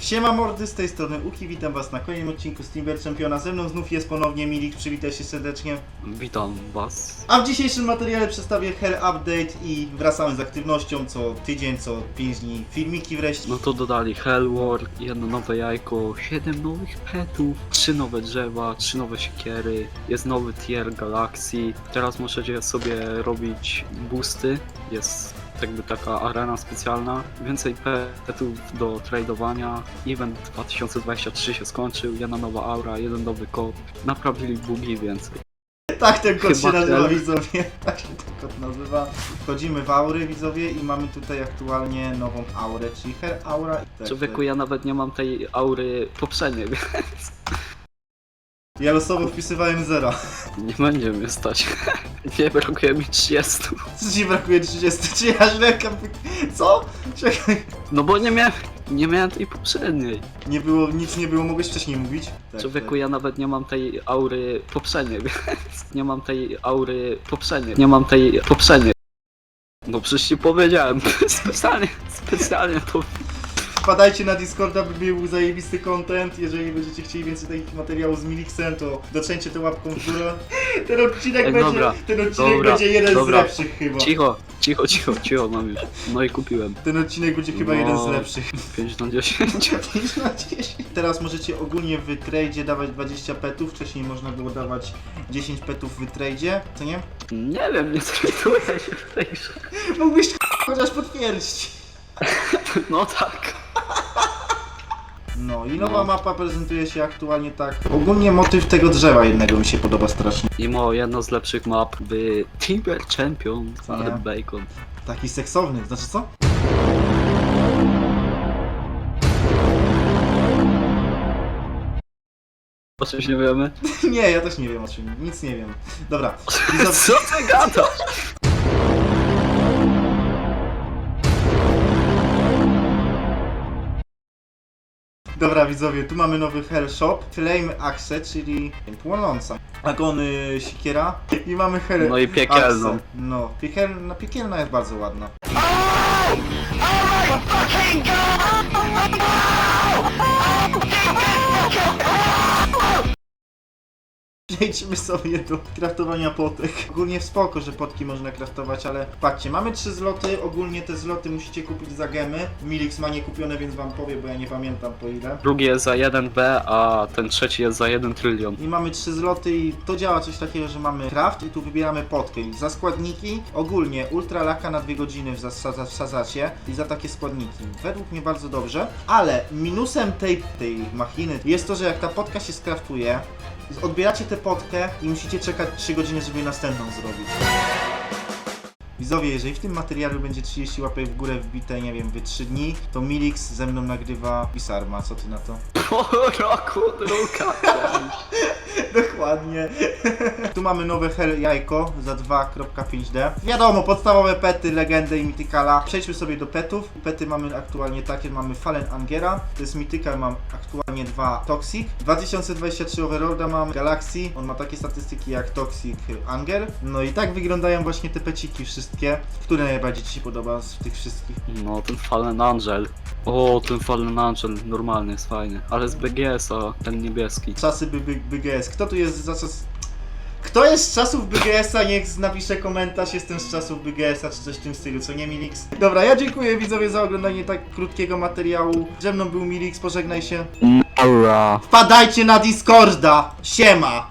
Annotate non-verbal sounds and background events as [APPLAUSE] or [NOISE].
Siema mordy, z tej strony Uki, witam was na kolejnym odcinku Steamber Championa. Ze mną znów jest ponownie Milik, przywitaj się serdecznie. Witam was. A w dzisiejszym materiale przedstawię Hair Update i wracamy z aktywnością co tydzień, co 5 dni filmiki wreszcie. No to dodali Hellwar, jedno nowe jajko, 7 nowych petów, 3 nowe drzewa, 3 nowe siekiery, jest nowy tier galakcji. Teraz możecie sobie robić boosty, jest jakby taka arena specjalna, więcej petów do tradowania. Event 2023 się skończył, jedna nowa aura, jeden nowy kod. Naprawili bugi więcej. Tak ten kod Chyba się nazywa ten. widzowie, [LAUGHS] tak się ten kod nazywa. Wchodzimy w aury widzowie i mamy tutaj aktualnie nową aurę, czyli Hair Aura. i tak, Człowieku, ja nawet nie mam tej aury poprzedniej, [LAUGHS] więc Ja losowo wpisywałem zera. nie będzie mnie stać. Nie brakuje mi 30. Co ci brakuje 30? Czy ja źle Co? Czekaj. No bo nie miałem, nie miałem tej poprzedniej. Nie było, nic nie było, mogłeś wcześniej mówić? Tak, Człowieku, ja nawet nie mam tej aury poprzedniej, [LAUGHS] więc nie mam tej aury poprzedniej. Nie mam tej poprzedniej. No przecież ci powiedziałem, [LAUGHS] specjalnie, specjalnie to... Wpadajcie na Discorda, by był zajebisty content. Jeżeli będziecie chcieli więcej takich materiałów z Milixem, to doczęcie tę łapką w górę. Ten odcinek, Ej, będzie, dobra, ten odcinek dobra, będzie jeden dobra. z lepszych chyba. Cicho, cicho, cicho, cicho mam już. No i kupiłem. Ten odcinek będzie chyba No. jeden z lepszych. 5 na 10. 5 [LAUGHS] na 10. Teraz możecie ogólnie w tradzie dawać 20 petów. Wcześniej można było dawać 10 petów w tradzie, co nie? Nie wiem, nie zorientuję się w tej grze. Mógłbyś chociaż potwierdzić. No tak. No i nowa No. mapa prezentuje się aktualnie tak. Ogólnie motyw tego drzewa jednego mi się podoba strasznie. Mimo jedno z lepszych map by Timber Champion nie? ale Bacon. Taki seksowny, znaczy co? O czymś nie wiemy? [LAUGHS] Nie, ja też nie wiem o czym, nic nie wiem. Dobra, [LAUGHS] widzowie, Co ty gadasz? Dobra widzowie, tu mamy nowy Hell Shop, Flame Axe, czyli płonąca. Agony Sikiera i mamy Hell No i piekielną. Axe. No, piekielna, piekielna jest bardzo ładna. Przejdźmy sobie do kraftowania potek. Ogólnie w spoko, że potki można kraftować, ale patrzcie, mamy trzy zloty. Ogólnie te zloty musicie kupić za gemy. Milix ma nie kupione, więc wam powie, bo ja nie pamiętam po ile. Drugi jest za 1B, a ten trzeci jest za 1 trylion. I mamy trzy zloty i to działa coś takiego, że mamy craft i tu wybieramy potkę. I za składniki ogólnie ultra laka na dwie godziny wsadza- wsadzacie i za takie składniki. Według mnie bardzo dobrze, ale minusem tej, tej machiny jest to, że jak ta potka się skraftuje, odbieracie tę potkę i musicie czekać 3 godziny, żeby następną zrobić. Widzowie, jeżeli w tym materiale będzie 30 łapek w górę wbite, nie wiem, w 3 dni, to Milix ze mną nagrywa Pisarma. Co ty na to? [LAUGHS] Po roku druga. [LAUGHS] Dokładnie. [LAUGHS] tu mamy nowe Hell Jajko za 2.5D. Wiadomo, podstawowe pety, legendy i mitykala. Przejdźmy sobie do petów. Pety mamy aktualnie takie, mamy Fallen Angera, to jest mitykal, mam aktualnie dwa Toxic. 2023 Overlorda mam Galaxy, on ma takie statystyki jak Toxic Anger. No i tak wyglądają właśnie te peciki wszystkie. Które najbardziej Ci się podoba z tych wszystkich? No, ten Fallen Angel. O, ten Fallen Angel normalny jest fajny. Ale z BGS-a, ten niebieski. Czasy by, by, BGS. Kto tu jest za czas... Kto jest z czasów BGS-a, niech napisze komentarz, jestem z czasów BGS-a, czy coś w tym stylu, co nie Milix? Dobra, ja dziękuję widzowie za oglądanie tak krótkiego materiału. Ze mną był Milix, pożegnaj się. Wpadajcie na Discorda! Siema!